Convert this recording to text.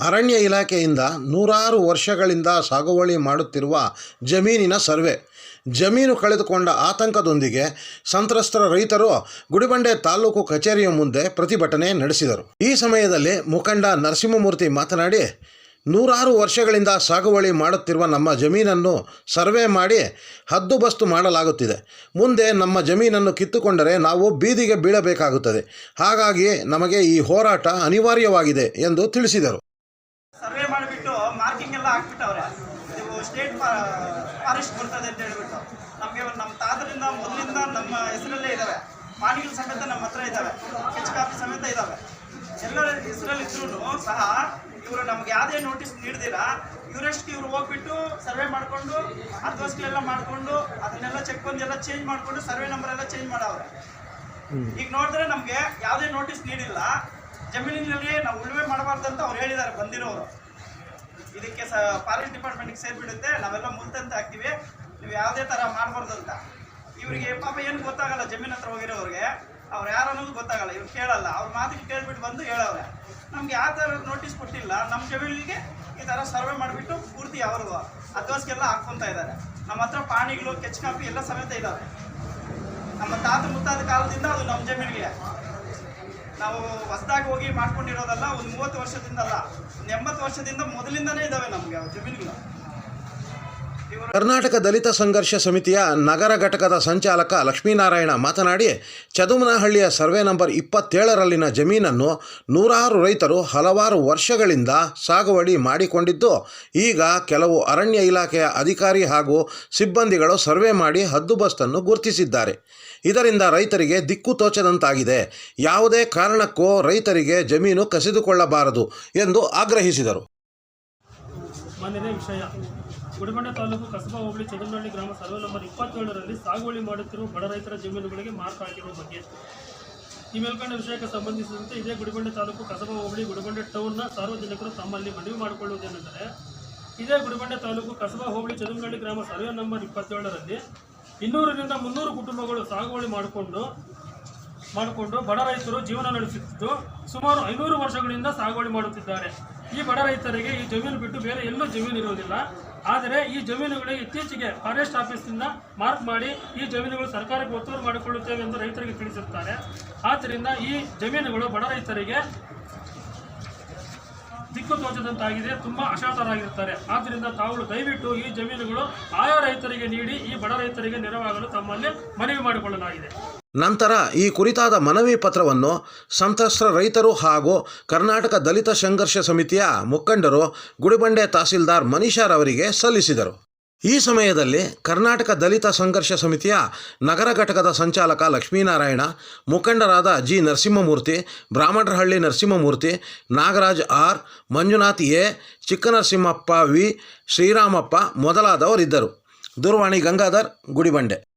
ಅರಣ್ಯ ಇಲಾಖೆಯಿಂದ ನೂರಾರು ವರ್ಷಗಳಿಂದ ಸಾಗುವಳಿ ಮಾಡುತ್ತಿರುವ ಜಮೀನಿನ ಸರ್ವೆ. ಜಮೀನು ಕಳೆದುಕೊಂಡ ಆತಂಕದೊಂದಿಗೆ ಸಂತ್ರಸ್ತರ ರೈತರು ಗುಡಿಬಂಡೆ ತಾಲೂಕು ಕಚೇರಿಯ ಮುಂದೆ ಪ್ರತಿಭಟನೆ ನಡೆಸಿದರು. ಈ ಸಮಯದಲ್ಲಿ ಮುಖಂಡ ನರಸಿಂಹಮೂರ್ತಿ ಮಾತನಾಡಿ, ನೂರಾರು ವರ್ಷಗಳಿಂದ ಸಾಗುವಳಿ ಮಾಡುತ್ತಿರುವ ನಮ್ಮ ಜಮೀನನ್ನು ಸರ್ವೆ ಮಾಡಿ ಹದ್ದುಬಸ್ತು ಮಾಡಲಾಗುತ್ತಿದೆ. ಮುಂದೆ ನಮ್ಮ ಜಮೀನನ್ನು ಕಿತ್ತುಕೊಂಡರೆ ನಾವು ಬೀದಿಗೆ ಬೀಳಬೇಕಾಗುತ್ತದೆ. ಹಾಗಾಗಿ ನಮಗೆ ಈ ಹೋರಾಟ ಅನಿವಾರ್ಯವಾಗಿದೆ ಎಂದು ತಿಳಿಸಿದರು ಸರ್ವೆ ಮಾಡಿಬಿಟ್ಟು ಮಾರ್ಕಿಂಗ್ ಎಲ್ಲ ಹಾಕ್ಬಿಟ್ಟವ್ರೆ ನೀವು ಸ್ಟೇಟ್ ಫಾರೆಸ್ಟ್ ಬರ್ತದೆ ಅಂತ ಹೇಳ್ಬಿಟ್ಟು. ನಮಗೆ ನಮ್ಮ ತಾತರಿಂದ ಮೊದಲಿಂದ ನಮ್ಮ ಹೆಸರಲ್ಲೇ ಇದ್ದಾವೆ ಪಾಣಿಗಳು ಸಮೇತ ನಮ್ಮ ಹತ್ರ ಇದ್ದಾವೆ ಕಿಚ್ ಕಾಫಿ ಸಮೇತ ಇದ್ದಾವೆ ಎಲ್ಲರ ಹೆಸರಲ್ಲಿ ಇದ್ರೂ ಸಹ ಇವರು ನಮ್ಗೆ ಯಾವುದೇ ನೋಟಿಸ್ ನೀಡ್ದಿರಾ ಇವರಷ್ಟು ಇವ್ರು ಹೋಗ್ಬಿಟ್ಟು ಸರ್ವೆ ಮಾಡಿಕೊಂಡು ಅರ್ಧವಸ್ಗಳೆಲ್ಲ ಮಾಡಿಕೊಂಡು ಅದನ್ನೆಲ್ಲ ಚೆಕ್ ಬಂದು ಎಲ್ಲ ಚೇಂಜ್ ಮಾಡಿಕೊಂಡು ಸರ್ವೆ ನಂಬರ್ ಎಲ್ಲ ಚೇಂಜ್ ಮಾಡವ್ರೆ. ಈಗ ನೋಡಿದ್ರೆ ನಮಗೆ ಯಾವುದೇ ನೋಟಿಸ್ ನೀಡಿಲ್ಲ. ಜಮೀನಿನಲ್ಲಿ ನಾವು ಉಳುಮೆ ಮಾಡಬಾರ್ದಂತ ಅಂತ ಅವ್ರು ಹೇಳಿದ್ದಾರೆ ಬಂದಿರೋರು. ಇದಕ್ಕೆ ಸ ಫಾರೆಸ್ಟ್ ಡಿಪಾರ್ಟ್ಮೆಂಟ್ಗೆ ಸೇರಿಬಿಡುತ್ತೆ. ನಾವೆಲ್ಲ ಮುಲ್ತಂತ ಹಾಕ್ತೀವಿ ನೀವು ಯಾವುದೇ ಥರ ಮಾಡಬಾರ್ದು ಅಂತ. ಇವರಿಗೆ ಪಾಪ ಏನು ಗೊತ್ತಾಗಲ್ಲ ಜಮೀನ್ ಹತ್ರ ಹೋಗಿರೋರಿಗೆ. ಅವ್ರು ಯಾರು ಅನ್ನೋದು ಗೊತ್ತಾಗಲ್ಲ. ಇವ್ರು ಕೇಳಲ್ಲ. ಅವ್ರ ಮಾತಿಗೆ ಕೇಳ್ಬಿಟ್ಟು ಬಂದು ಹೇಳವ್ರೆ. ನಮ್ಗೆ ಯಾವ ಥರ ನೋಟಿಸ್ ಕೊಟ್ಟಿಲ್ಲ. ನಮ್ಮ ಜಮೀನಿಗೆ ಈ ಥರ ಸರ್ವೆ ಮಾಡಿಬಿಟ್ಟು ಪೂರ್ತಿ ಅವ್ರಿಗೂ ಅಡ್ವಾನ್ಸ್ಗೆಲ್ಲ ಹಾಕ್ಕೊತಾ ಇದ್ದಾರೆ. ನಮ್ಮ ಹತ್ರ ಪಾಣಿಗಳು ಕೆಚ್ ಎಲ್ಲ ಸಮೇತ ಇದ್ದಾವೆ ನಮ್ಮ ತಾತ ಮುತ್ತಾದ ಕಾಲದಿಂದ ಅದು ನಮ್ಮ ಜಮೀನಿಗೆ. ನಾವು ಹೊಸದಾಗಿ ಹೋಗಿ ಮಾಡ್ಕೊಂಡಿರೋದಲ್ಲ, ಒಂದು ಮೂವತ್ತು ವರ್ಷದಿಂದ ಅಲ್ಲ ಒಂದು ಎಂಬತ್ತು ವರ್ಷದಿಂದ ಮೊದಲಿಂದನೇ ಇದ್ದಾವೆ ನಮಗೆ ಜಮೀನುಗಳು. ಕರ್ನಾಟಕ ದಲಿತ ಸಂಘರ್ಷ ಸಮಿತಿಯ ನಗರ ಘಟಕದ ಸಂಚಾಲಕ ಲಕ್ಷ್ಮೀನಾರಾಯಣ ಮಾತನಾಡಿ, ಚದುಮನಹಳ್ಳಿಯ ಸರ್ವೆ ನಂಬರ್ ಇಪ್ಪತ್ತೇಳರಲ್ಲಿನ ಜಮೀನನ್ನು ನೂರಾರು ರೈತರು ಹಲವಾರು ವರ್ಷಗಳಿಂದ ಸಾಗುವಳಿ ಮಾಡಿಕೊಂಡಿದ್ದು, ಈಗ ಕೆಲವು ಅರಣ್ಯ ಇಲಾಖೆಯ ಅಧಿಕಾರಿ ಹಾಗೂ ಸಿಬ್ಬಂದಿಗಳು ಸರ್ವೆ ಮಾಡಿ ಹದ್ದುಬಸ್ತನ್ನು ಗುರುತಿಸಿದ್ದಾರೆ. ಇದರಿಂದ ರೈತರಿಗೆ ದಿಕ್ಕು ತೋಚದಂತಾಗಿದೆ. ಯಾವುದೇ ಕಾರಣಕ್ಕೂ ರೈತರಿಗೆ ಜಮೀನು ಕಸಿದುಕೊಳ್ಳಬಾರದು ಎಂದು ಆಗ್ರಹಿಸಿದರು. ಮಾನ್ಯನೇ ವಿಷಯ. ಗುಡಿಬಂಡೆ ತಾಲೂಕು ಕಸಬಾ ಹೋಬಳಿ ಚದುನಹಳ್ಳಿ ಗ್ರಾಮ ಸರ್ವೆ ನಂಬರ್ ಇಪ್ಪತ್ತೇಳರಲ್ಲಿ ಸಾಗುವಳಿ ಮಾಡುತ್ತಿರುವ ಬಡ ರೈತರ ಜಮೀನುಗಳಿಗೆ ಮಾರ್ಕ್ ಹಾಕಿರುವ ಬಗ್ಗೆ. ಈ ಮೇಲ್ಕಂಡ ವಿಷಯಕ್ಕೆ ಸಂಬಂಧಿಸಿದಂತೆ ಇದೇ ಗುಡಿಬಂಡೆ ತಾಲೂಕು ಕಸಬಾ ಹೋಬಳಿ ಗುಡಿಬಂಡೆ ಟೌನ್ನ ಸಾರ್ವಜನಿಕರು ತಮ್ಮಲ್ಲಿ ಮನವಿ ಮಾಡಿಕೊಳ್ಳುವುದೇನೆಂದರೆ ಇದೇ ಗುಡಿಬಂಡೆ ತಾಲೂಕು ಕಸಬಾ ಹೋಬಳಿ ಚದುನಹಳ್ಳಿ ಗ್ರಾಮ ಸರ್ವೆ ನಂಬರ್ ಇಪ್ಪತ್ತೇಳರಲ್ಲಿ ಇನ್ನೂರರಿಂದ ಮುನ್ನೂರು ಕುಟುಂಬಗಳು ಸಾಗುವಳಿ ಮಾಡಿಕೊಂಡು ಮಾಡಿಕೊಂಡು ಬಡ ರೈತರು ಜೀವನ ನಡೆಸುತ್ತಿದ್ದು ಸುಮಾರು ಐನೂರು ವರ್ಷಗಳಿಂದ ಸಾಗುವಳಿ ಮಾಡುತ್ತಿದ್ದಾರೆ. ಈ ಬಡ ರೈತರಿಗೆ ಈ ಜಮೀನು ಬಿಟ್ಟು ಬೇರೆ ಎಲ್ಲೂ ಜಮೀನು ಇರುವುದಿಲ್ಲ. ಆದರೆ ಈ ಜಮೀನುಗಳಿಗೆ ಇತ್ತೀಚೆಗೆ ಫಾರೆಸ್ಟ್ ಆಫೀಸ್ನಿಂದ ಮಾರ್ಕ್ ಮಾಡಿ ಈ ಜಮೀನುಗಳು ಸರ್ಕಾರಕ್ಕೆ ಒತ್ತುವರಿ ಮಾಡಿಕೊಳ್ಳುತ್ತೇವೆ ಎಂದು ರೈತರಿಗೆ ತಿಳಿಸುತ್ತಾರೆ. ಆದ್ದರಿಂದ ಈ ಜಮೀನುಗಳು ಬಡ ರೈತರಿಗೆ ದಿಕ್ಕು ತೋಚದಂತಾಗಿದೆ, ತುಂಬಾ ಅಶಾಂತರಾಗಿರ್ತಾರೆ ಆದ್ದರಿಂದ ತಾವು ದಯವಿಟ್ಟು ಈ ಜಮೀನುಗಳು ಆಯಾ ರೈತರಿಗೆ ನೀಡಿ, ಈ ಬಡ ರೈತರಿಗೆ ನೆರವಾಗಲು ತಮ್ಮಲ್ಲಿ ಮನವಿ ಮಾಡಿಕೊಳ್ಳಲಾಗಿದೆ. ನಂತರ ಈ ಕುರಿತಾದ ಮನವಿ ಪತ್ರವನ್ನು ಸಂತ್ರಸ್ತ ರೈತರು ಹಾಗೂ ಕರ್ನಾಟಕ ದಲಿತ ಸಂಘರ್ಷ ಸಮಿತಿಯ ಮುಖಂಡರು ಗುಡಿಬಂಡೆ ತಹಸೀಲ್ದಾರ್ ಮನೀಷಾರವರಿಗೆ ಸಲ್ಲಿಸಿದರು. ಈ ಸಮಯದಲ್ಲಿ ಕರ್ನಾಟಕ ದಲಿತ ಸಂಘರ್ಷ ಸಮಿತಿಯ ನಗರ ಘಟಕದ ಸಂಚಾಲಕ ಲಕ್ಷ್ಮೀನಾರಾಯಣ, ಮುಖಂಡರಾದ G. Narasimhamurthy, Brahmanarahalli Narasimhamurthy, Nagaraj R, Manjunath A, Chikkanarasimhappa V, Sriramappa ಮೊದಲಾದವರಿದ್ದರು. ದೂರವಾಣಿ ಗಂಗಾಧರ್, ಗುಡಿಬಂಡೆ.